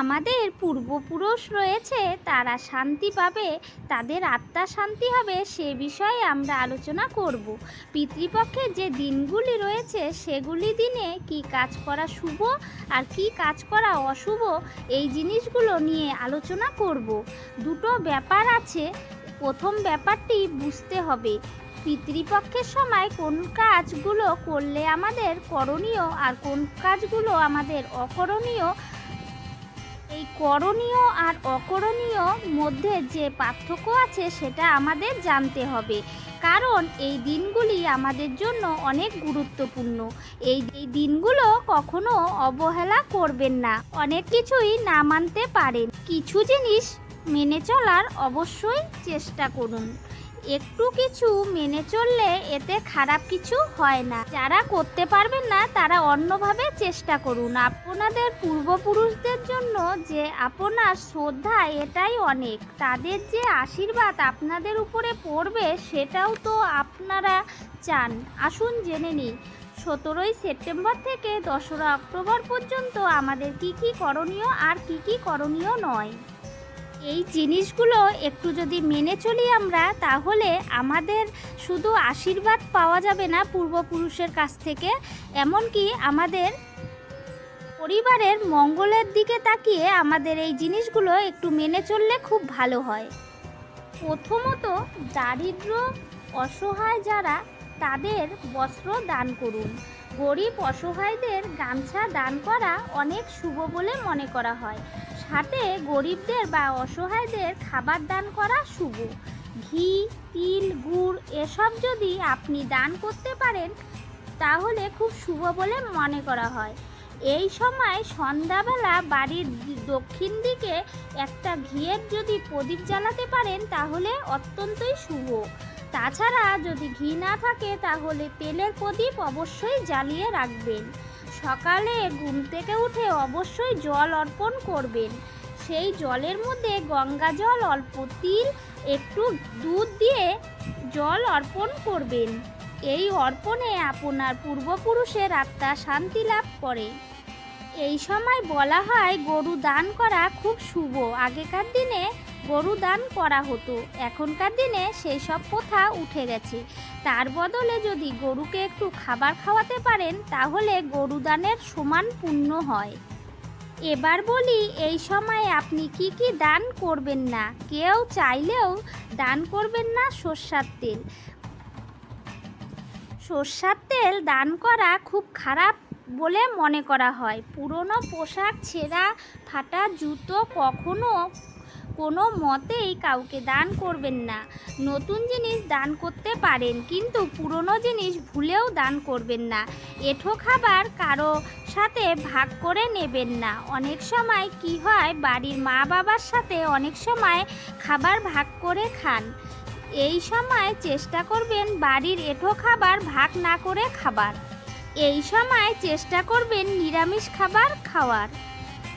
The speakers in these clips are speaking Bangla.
আমাদের পূর্বপুরুষ রয়েছে, তারা শান্তি পাবে, তাদের আত্মা শান্তি হবে, সে বিষয়ে আমরা আলোচনা করব। পিতৃপক্ষের যে দিনগুলি রয়েছে, সেগুলি দিনে কি কাজ করা শুভ আর কি কাজ করা অশুভ, এই জিনিসগুলো নিয়ে আলোচনা করব। দুটো ব্যাপার আছে। প্রথম ব্যাপারটি বুঝতে হবে। পিতৃপক্ষের সময় কোন কাজগুলো করলে আমাদের করণীয় আর কোন কাজগুলো আমাদের অকরণীয় এই করণীয় আর অকরণীয় মধ্যে যে পার্থক্য আছে সেটা আমাদের জানতে হবে। কারণ এই দিনগুলি আমাদের জন্য অনেক গুরুত্বপূর্ণ। এই এই দিনগুলো কখনো অবহেলা করবেন না। অনেক কিছুই না মানতে পারেন। কিছু জিনিস মেনে চলার অবশ্যই চেষ্টা করুন। একটু কিছু মেনে চললে এতে খারাপ কিছু হয় না। যারা করতে পারবেন না, তারা অন্যভাবে চেষ্টা করুন। আপনাদের পূর্বপুরুষদের জন্য যে আপনার শ্রদ্ধা, এটাই অনেক। তাদের যে আশীর্বাদ আপনাদের উপরে পড়বে, সেটাও তো আপনারা চান। আসুন জেনে নিই, সতেরোই সেপ্টেম্বর থেকে দোসরা অক্টোবর পর্যন্ত আমাদের কি কি করণীয় আর কি কি করণীয় নয়। এই জিনিসগুলো একটু যদি মেনে চলি আমরা, তাহলে আমাদের শুধু আশীর্বাদ পাওয়া যাবে না পূর্বপুরুষের কাছ থেকে। এমনকি আমাদের পরিবারের মঙ্গলের দিকে তাকিয়ে আমাদের এই জিনিসগুলো একটু মেনে চললে খুব ভালো হয়। প্রথমত দারিদ্র, অসহায় যারা, তাদের বস্ত্র দান করুন। গরিব অসহায়দের গামছা দান করা অনেক শুভ বলে মনে করা হয়। সাথে গরিবদের বা অসহায়দের খাবার দান করা শুভ। ঘি, তিল, গুড় এসব যদি আপনি দান করতে পারেন, তাহলে খুব শুভ বলে মনে করা হয়। এই সময় সন্ধ্যাবেলা বাড়ির দক্ষিণ দিকে একটা ঘিয়ের যদি প্রদীপ জ্বালাতে পারেন, তাহলে অত্যন্তই শুভ। তাছাড়া যদি ঘি না থাকে, তাহলে তেলের প্রদীপ অবশ্যই জ্বালিয়ে রাখবেন। সকালে ঘুম থেকে উঠে অবশ্যই জল অর্পণ করবেন। সেই জলের মধ্যে গঙ্গা জল, অল্প তিল, একটু দুধ দিয়ে জল অর্পণ করবেন। এই অর্পণে আপনার পূর্বপুরুষের আত্মা শান্তি লাভ করে। এই সময় বলা হয় গরু দান করা খুব শুভ। আগেকার দিনে গরু দান করা হতো। এখনকার দিনে সেই সব প্রথা উঠে গেছে। তার বদলে যদি গরুকে একটু খাবার খাওয়াতে পারেন, তাহলে গরু দানের সমান পুণ্য হয়। এবার বলি, এই সময় আপনি কি কি দান করবেন না? কেউ চাইলেও দান করবেন না সর্ষার তেল। সর্ষার তেল দান করা খুব খারাপ বলে মনে করা হয়। পুরনো পোশাক, ছেঁড়া ফাটা জুতো কখনো কোনো মতেই কাউকে দান করবেন না। নতুন জিনিস দান করতে পারেন, কিন্তু পুরনো জিনিস ভুলেও দান করবেন না। এঁঠো খাবার কারও সাথে ভাগ করে নেবেন না। অনেক সময় কি হয়, বাড়ির মা বাবার সাথে অনেক সময় খাবার ভাগ করে খান। এই সময় চেষ্টা করবেন বাড়ির এঁঠো খাবার ভাগ না করে খাবার। এই সময় চেষ্টা করবেন নিরামিষ খাবার খাওয়ার।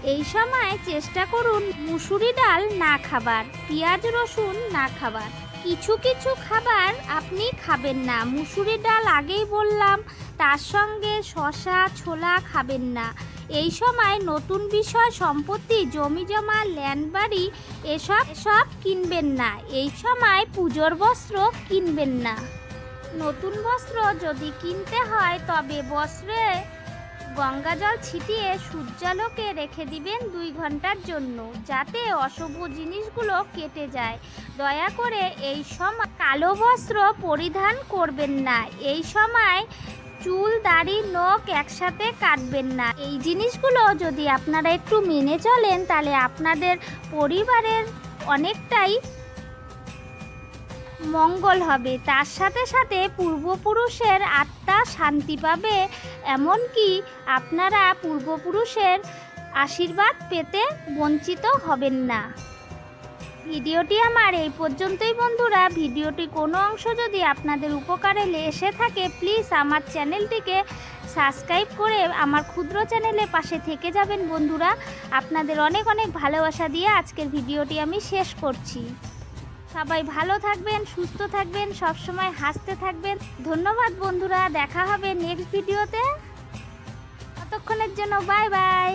এই সময় চেষ্টা করুন মুসুরি ডাল না খাবার, পেঁয়াজ রসুন না খাবার। কিছু কিছু খাবার আপনি খাবেন না, মুসুরি ডাল আগেই বললাম, তার সঙ্গে শশা ছোলা খাবেন না। এই সময় নতুন বিষয় সম্পত্তি, জমি জমা ল্যান্ড বাড়ি, এসব সব কিনবেন না। এই সময় পুজোর বস্ত্র কিনবেন না। নতুন বস্ত্র যদি কিনতে হয়, তবে বস্ত্রে গঙ্গা জল ছিটিয়ে সূর্যালোকে রেখে দিবেন দুই ঘণ্টার জন্য, যাতে অশুভ জিনিসগুলো কেটে যায়। দয়া করে এই সময় কালো বস্ত্র পরিধান করবেন না। এই সময় চুল, দাড়ি, নখ একসাথে কাটবেন না। এই জিনিসগুলো যদি আপনারা একটু মেনে চলেন, তাহলে আপনাদের পরিবারের অনেকটাই মঙ্গল হবে। তার সাথে সাথে পূর্বপুরুষের আত্মা শান্তি পাবে। এমনকি আপনারা পূর্বপুরুষের আশীর্বাদ পেতে বঞ্চিত হবেন না। ভিডিওটি আমার এই পর্যন্তই বন্ধুরা। ভিডিওটি কোনো অংশ যদি আপনাদের উপকারে এসে থাকে প্লিজ আমার চ্যানেলটিকে সাবস্ক্রাইব করে আমার ক্ষুদ্র চ্যানেলে পাশে থেকে যাবেন বন্ধুরা। আপনাদের অনেক অনেক ভালোবাসা দিয়ে আজকের ভিডিওটি আমি শেষ করছি। সবাই ভালো থাকবেন, সুস্থ থাকবেন, সবসময় হাসতে থাকবেন। ধন্যবাদ বন্ধুরা, দেখা হবে নেক্সট ভিডিওতে ততক্ষণের জন্য বাই বাই